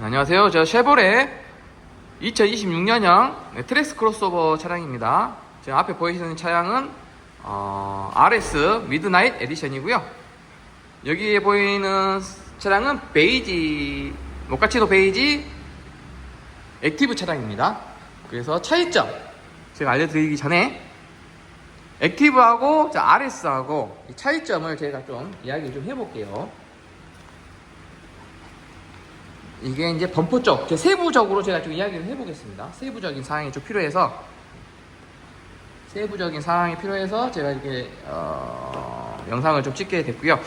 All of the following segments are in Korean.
안녕하세요. 저 쉐보레 2026년형 트렉스 크로스오버 차량입니다. 지금 앞에 보이시는 차량은 어, RS 미드나잇 에디션이고요. 여기에 보이는 차량은 베이지 모카치도 베이지 액티브 차량입니다. 그래서 차이점 제가 알려드리기 전에 액티브하고 자, RS하고 이 차이점을 제가 좀 이야기 좀 해볼게요. 이게 이제 범퍼 쪽, 제 세부적으로 제가 좀 이야기를 해보겠습니다. 세부적인 사항이 좀 필요해서 세부적인 사항이 필요해서 제가 이렇게 어, 영상을 좀 찍게 됐고요.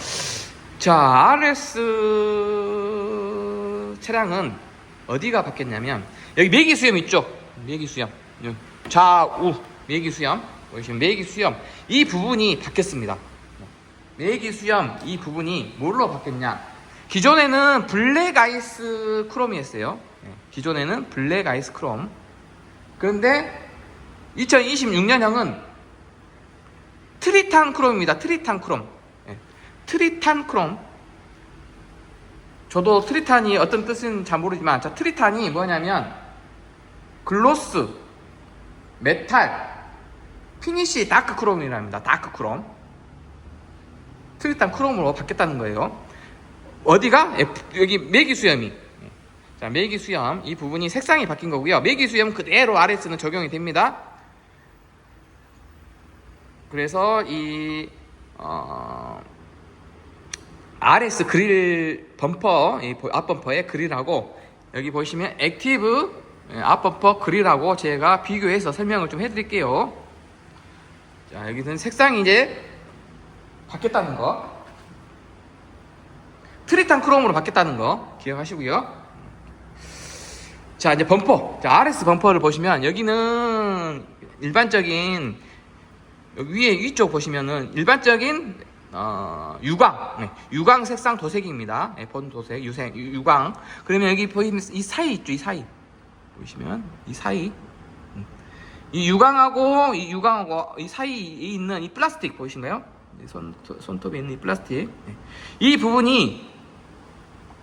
자, RS 차량은 어디가 바뀌었냐면 여기 매기 수염 있죠? 매기 수염, 좌우 매기 수염 보시면 매기 수염 이 부분이 바뀌었습니다. 매기 수염 이 부분이 뭘로 바뀌었냐? 기존에는 블랙 아이스 크롬이었어요. 예, 기존에는 블랙 아이스 크롬. 그런데 2026년형은 트리탄 크롬입니다. 트리탄 크롬. 예, 트리탄 크롬. 저도 트리탄이 어떤 뜻은 잘 모르지만 자 트리탄이 뭐냐면 글로스, 메탈, 피니시 다크 크롬이랍니다. 다크 크롬. 트리탄 크롬으로 바뀌었다는 거예요. 어디가? F- 여기 매기 수염이. 자, 매기 수염 이 부분이 색상이 바뀐 거고요. 매기 수염 그대로 RS는 적용이 됩니다. 그래서 이 어, RS 그릴 범퍼 앞범퍼의 그릴하고 여기 보시면 액티브 예, 앞범퍼 그릴하고 제가 비교해서 설명을 좀 해드릴게요. 자 여기는 색상이 이제 바뀌었다는 거. 트리탄 크롬으로 바뀌었다는 거 기억하시고요. 자 이제 범퍼, 자 RS 범퍼를 보시면 여기는 일반적인 위에 위쪽 보시면은 일반적인 어, 유광, 네, 유광 색상 도색입니다. 네, 본 도색, 유색, 유- 유광. 그러면 여기 보이면 이 사이 있죠, 이 사이 보시면 이 사이, 음. 이 유광하고 이 유광하고 이 사이에 있는 이 플라스틱 보이신가요? 이 손, 손톱에 있는 이 플라스틱. 네. 이 부분이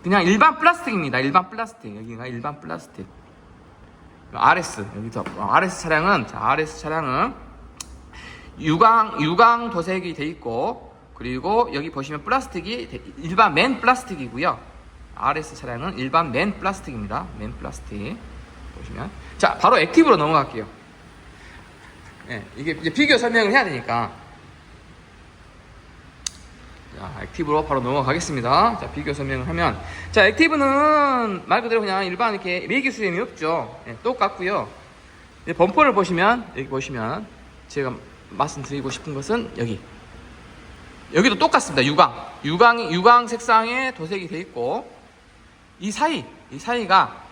그냥 일반 플라스틱입니다. 일반 플라스틱. 여기가 일반 플라스틱. RS 여기서 어, RS 차량은 자, RS 차량은 유광 유광 도색이 돼 있고 그리고 여기 보시면 플라스틱이 돼- 일반 맨 플라스틱이고요. RS 차량은 일반 맨 플라스틱입니다. 맨 플라스틱 보시면 자 바로 액티브로 넘어갈게요. 예, 이게 이제 비교 설명을 해야 되니까 자, 액티브로 바로 넘어가겠습니다. 자, 비교 설명을 하면. 자, 액티브는 말 그대로 그냥 일반 이렇게 매기 수염이 없죠. 예, 똑같고요. 범퍼를 보시면, 여기 보시면, 제가 말씀드리고 싶은 것은 여기. 여기도 똑같습니다. 유광. 유광, 유광 색상에 도색이 돼 있고, 이 사이, 이 사이가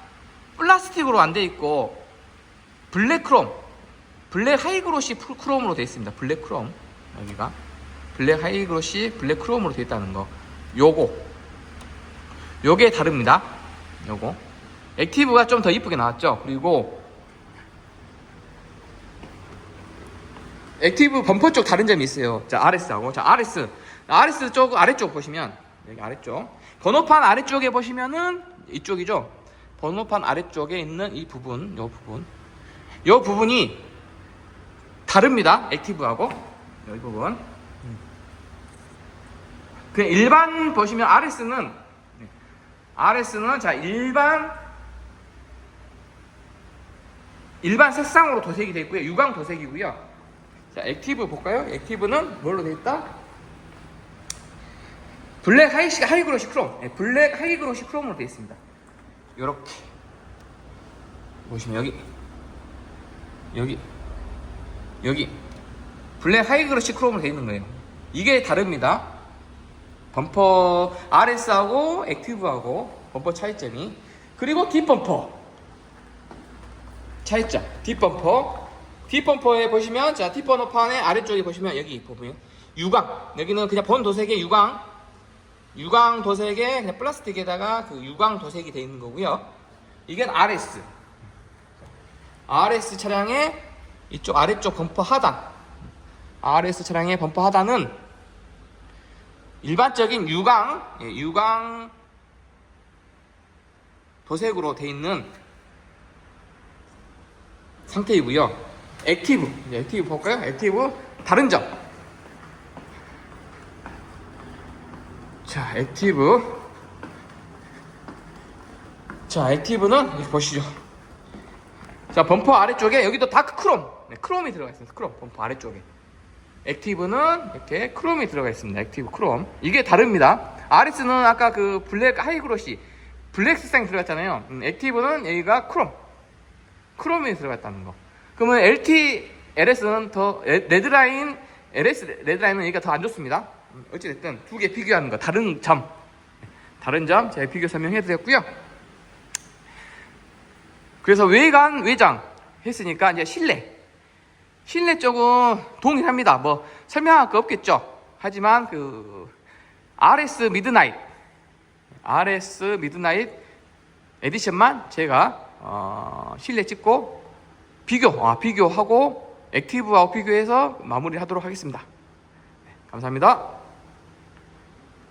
플라스틱으로 안 돼 있고, 블랙 크롬, 블랙 하이그로시 풀- 크롬으로 돼 있습니다. 블랙 크롬. 여기가. 블랙 하이그로시 블랙 크롬으로 되어 있다는 거. 요거. 요게 다릅니다. 요거. 액티브가 좀 더 이쁘게 나왔죠? 그리고 액티브 범퍼 쪽 다른 점이 있어요. 자 RS하고. 자 RS RS 쪽 아래쪽 보시면 여기 아래쪽. 번호판 아래쪽에 보시면은 이쪽이죠? 번호판 아래쪽에 있는 이 부분 요 부분. 요 부분이 다릅니다. 액티브하고. 여기 부분 그 일반 보시면 RS는 RS는 자 일반 일반 색상으로 도색이 되어 있고요. 유광 도색이고요. 자 액티브 볼까요? 액티브는 뭘로 되어 있다? 블랙 하이 하이그로시 크롬, 네, 블랙 하이그로시 크롬으로 되어 있습니다. 요렇게 보시면 여기 여기 여기 블랙 하이그로시 크롬으로 되어 있는 거예요. 이게 다릅니다. 범퍼 RS하고 액티브하고 범퍼 차이점이. 그리고 뒷범퍼. 차이점. 뒷범퍼. 뒷범퍼에 보시면 자 뒷번호판의 아래쪽에 보시면 여기 보면 유광. 여기는 그냥 본 도색의 유광. 유광 도색의 그냥 플라스틱에다가 그 유광 도색이 되어 있는 거고요. 이게 RS RS 차량의 이쪽 아래쪽 범퍼 하단. RS 차량의 범퍼 하단은 일반적인 유광, 예, 유광 도색으로 돼 있는 상태이고요. 액티브, 이제 액티브 볼까요? 액티브 다른 점. 자, 액티브. 자, 액티브는 보시죠. 자, 범퍼 아래쪽에 여기도 다크 크롬. 네, 크롬이 들어가 있습니다. 크롬, 범퍼 아래쪽에. 액티브는 이렇게 크롬이 들어가 있습니다. 액티브 크롬. 이게 다릅니다. RS는 아까 그 블랙 하이그로시, 블랙 색상이 들어갔잖아요. 음, 액티브는 여기가 크롬. 크롬이 들어갔다는 거. 그러면 LT, LS는 더, 레- 레드라인, LS 레드라인은 여기가 더 안 좋습니다. 음, 어찌 됐든 두 개 비교하는 거. 다른 점. 다른 점 제가 비교 설명해 드렸고요. 그래서 외관, 외장 했으니까 이제 실내. 실내 쪽은 동일합니다. 뭐 설명할 거 없겠죠. 하지만 그 RS 미드나잇, RS 미드나잇 에디션만 제가 어, 실내 찍고 비교, 아, 비교하고 액티브하고 비교해서 마무리하도록 하겠습니다. 네, 감사합니다.